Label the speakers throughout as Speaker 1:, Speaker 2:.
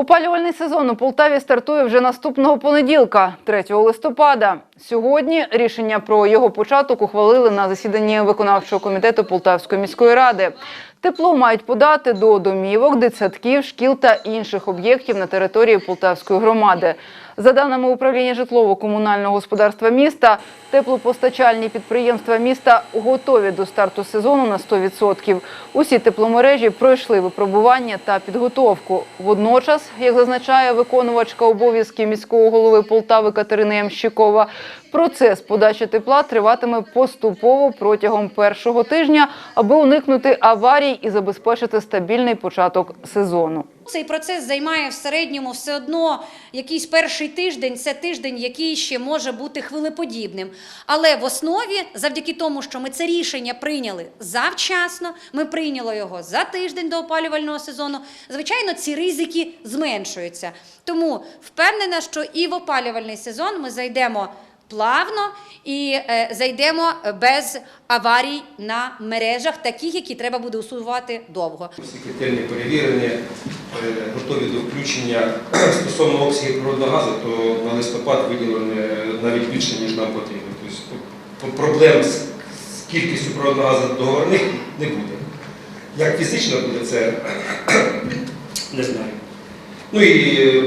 Speaker 1: Опалювальний сезон у Полтаві стартує вже наступного понеділка, 3 листопада. Сьогодні рішення про його початок ухвалили на засіданні виконавчого комітету Полтавської міської ради. Тепло мають подати до домівок, дитсадків, шкіл та інших об'єктів на території Полтавської громади. За даними управління житлово-комунального господарства міста, теплопостачальні підприємства міста готові до старту сезону на 100%. Усі тепломережі пройшли випробування та підготовку. Водночас, як зазначає виконувачка обов'язків міського голови Полтави Катерина Ямщикова, процес подачі тепла триватиме поступово протягом першого тижня, аби уникнути аварій і забезпечити стабільний початок сезону.
Speaker 2: Цей процес займає в середньому все одно якийсь перший тиждень. Це тиждень, який ще може бути хвилеподібним. Але в основі, завдяки тому, що ми це рішення прийняли завчасно, ми прийняли його за тиждень до опалювального сезону. Звичайно, ці ризики зменшуються. Тому впевнена, що і в опалювальний сезон ми зайдемо. Плавно і е, зайдемо без аварій на мережах, таких, які треба буде усувати довго.
Speaker 3: Всі е, готові до включення. Стосовно обсягів природного газу, то на листопад виділено навіть більше, ніж нам потрібно. Тобто проблем з кількістю природного газу договорних не буде. Як фізично буде, це не знаю. Ну і е,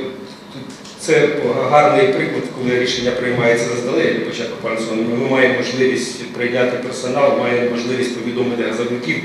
Speaker 3: це гарний приклад, коли рішення приймається заздалегідь початку пансону. Ми маємо можливість прийняти персонал, маємо можливість повідомити газовиків.